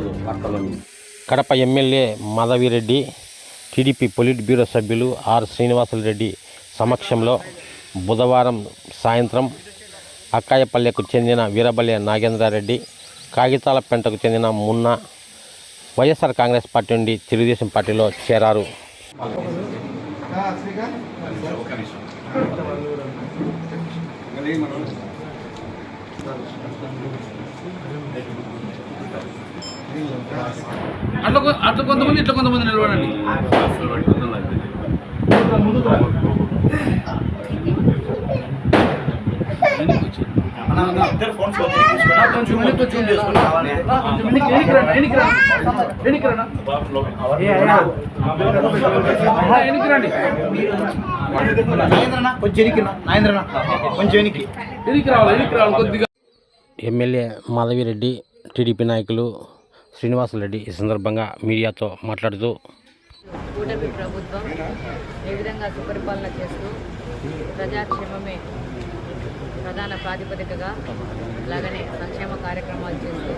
ఉండదు వార్తలను Kadapa MLA Madhavireddy TDP polit bureau సభ్యులు ఆర్ శ్రీనివాసులరెడ్డి సమక్షంలో బుధవారం సాయంత్రం అక్కాయపల్లెకు చెందిన వీరబల్లె నాగేంద్రారెడ్డి కాగితాల పెంటకు చెందిన మున్న వైఎస్ఆర్ కాంగ్రెస్ పార్టీ నుండి తెలుగుదేశం పార్టీలో చేరారు. అట్లా అట్లా కొంతమంది ఇట్లా కొంతమంది నిలబడండి. ఎమ్మెల్యే మాధవిరెడ్డి టీడీపీ నాయకులు శ్రీనివాసరెడ్డి ఈ సందర్భంగా మీడియాతో మాట్లాడుతూ కూటమి ప్రభుత్వం ఏ విధంగా సుపరిపాలన చేస్తూ ప్రజాక్షేమమే ప్రధాన ప్రాతిపదికగా అలాగనే సంక్షేమ కార్యక్రమాలు చేస్తూ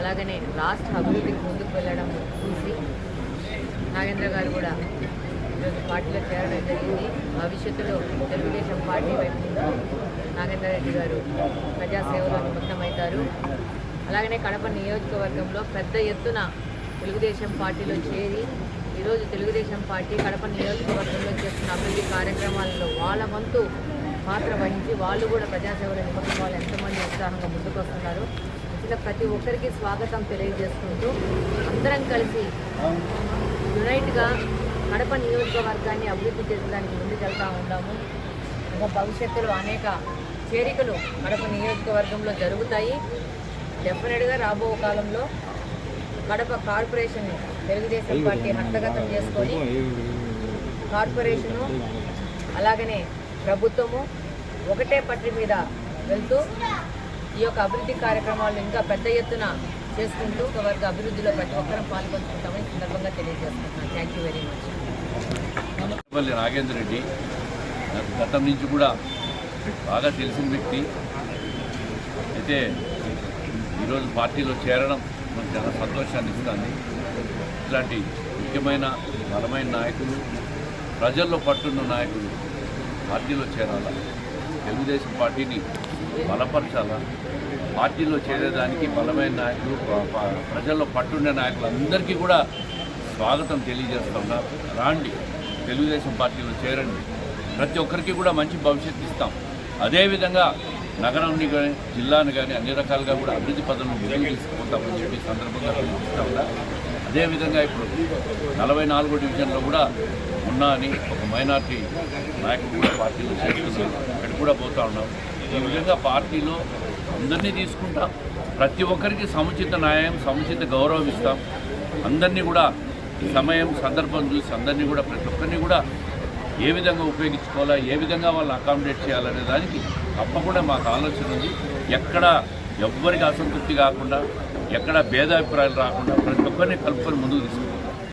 అలాగనే రాష్ట్ర అభివృద్ధికి ముందుకు వెళ్ళడం చూసి నాగేంద్ర గారు కూడా ఈరోజు పార్టీలో చేరడం జరిగింది. భవిష్యత్తులో తెలుగుదేశం పార్టీ వైపు నాగేంద్ర రెడ్డి గారు ప్రజాసేవలో నిమగ్నమవుతారు. అలాగనే కడప నియోజకవర్గంలో పెద్ద ఎత్తున తెలుగుదేశం పార్టీలో చేరి ఈరోజు తెలుగుదేశం పార్టీ కడప నియోజకవర్గంలో చేస్తున్న అభివృద్ధి కార్యక్రమాలలో వాళ్ళ వంతు పాత్ర వహించి వాళ్ళు కూడా ప్రజాసేవలు నిమగ్నం వాళ్ళు ఎంతమంది ఉత్సాహంగా ముందుకు వస్తున్నారు. ఇలా ప్రతి ఒక్కరికి స్వాగతం తెలియజేసుకుంటూ అందరం కలిసి యునైట్గా కడప నియోజకవర్గాన్ని అభివృద్ధి చేసేదానికి ముందుకెళ్తూ ఉన్నాము. ఇంకా భవిష్యత్తులో అనేక చేరికలు కడప నియోజకవర్గంలో జరుగుతాయి. డెఫినెట్గా రాబో కాలంలో కడప కార్పొరేషన్ తెలుగుదేశం పార్టీ హస్తగతం చేసుకొని కార్పొరేషను అలాగనే ప్రభుత్వము ఒకటే పట్టు మీద వెళ్తూ ఈ యొక్క అభివృద్ధి కార్యక్రమాలను ఇంకా పెద్ద ఎత్తున చేసుకుంటూ ఒకవర్గ అభివృద్ధిలో ప్రతి ఒక్కరూ పాల్గొంటుంటామని సందర్భంగా తెలియజేస్తున్నాను థ్యాంక్ యూ వెరీ మచ్ పల్లి నాగేంద్ర రెడ్డి నాకు గతం నుంచి కూడా బాగా తెలిసిన వ్యక్తి. అయితే ఈరోజు పార్టీలో చేరడం మనకు చాలా సంతోషాన్ని ఇస్తుంది. ఇట్లాంటి ముఖ్యమైన బలమైన నాయకులు ప్రజల్లో పట్టున్న నాయకులు పార్టీలో చేరాలా? తెలుగుదేశం పార్టీని బలపరచాలా? పార్టీలో చేరేదానికి బలమైన నాయకులు ప్రజల్లో పట్టుండే నాయకులు అందరికీ కూడా స్వాగతం తెలియజేస్తున్నా. రాండి తెలుగుదేశం పార్టీలో చేరండి. ప్రతి ఒక్కరికి కూడా మంచి భవిష్యత్తు ఇస్తాం. అదేవిధంగా నగరాన్ని కానీ జిల్లాను కానీ అన్ని రకాలుగా కూడా అభివృద్ధి పథంలో ముందుకు తీసుకుపోతామని చెప్పి సందర్భంగా పిలుపుతా ఉన్నా. అదేవిధంగా ఇప్పుడు నలభై నాలుగో డివిజన్లో కూడా ఉన్నా అని ఒక మైనార్టీ నాయకుడు కూడా పార్టీలో చేరుతున్నారు. అక్కడ కూడా పోతా ఉన్నాం. ఈ విధంగా పార్టీలో అందరినీ తీసుకుంటాం. ప్రతి ఒక్కరికి సముచిత న్యాయం సముచిత గౌరవం ఇస్తాం. అందరినీ కూడా సమయం సందర్భం చూసి అందరినీ కూడా ప్రతి ఒక్కరిని కూడా ఏ విధంగా ఉపయోగించుకోవాలా ఏ విధంగా వాళ్ళని అకామిడేట్ చేయాలనే దానికి తప్పకుండా మాకు ఆలోచన ఉంది. ఎక్కడ ఎవ్వరికి అసంతృప్తి కాకుండా ఎక్కడ భేదాభిప్రాయాలు రాకుండా ప్రతి ఒక్కరిని కలుపుకొని ముందుకు తీసుకుంటాం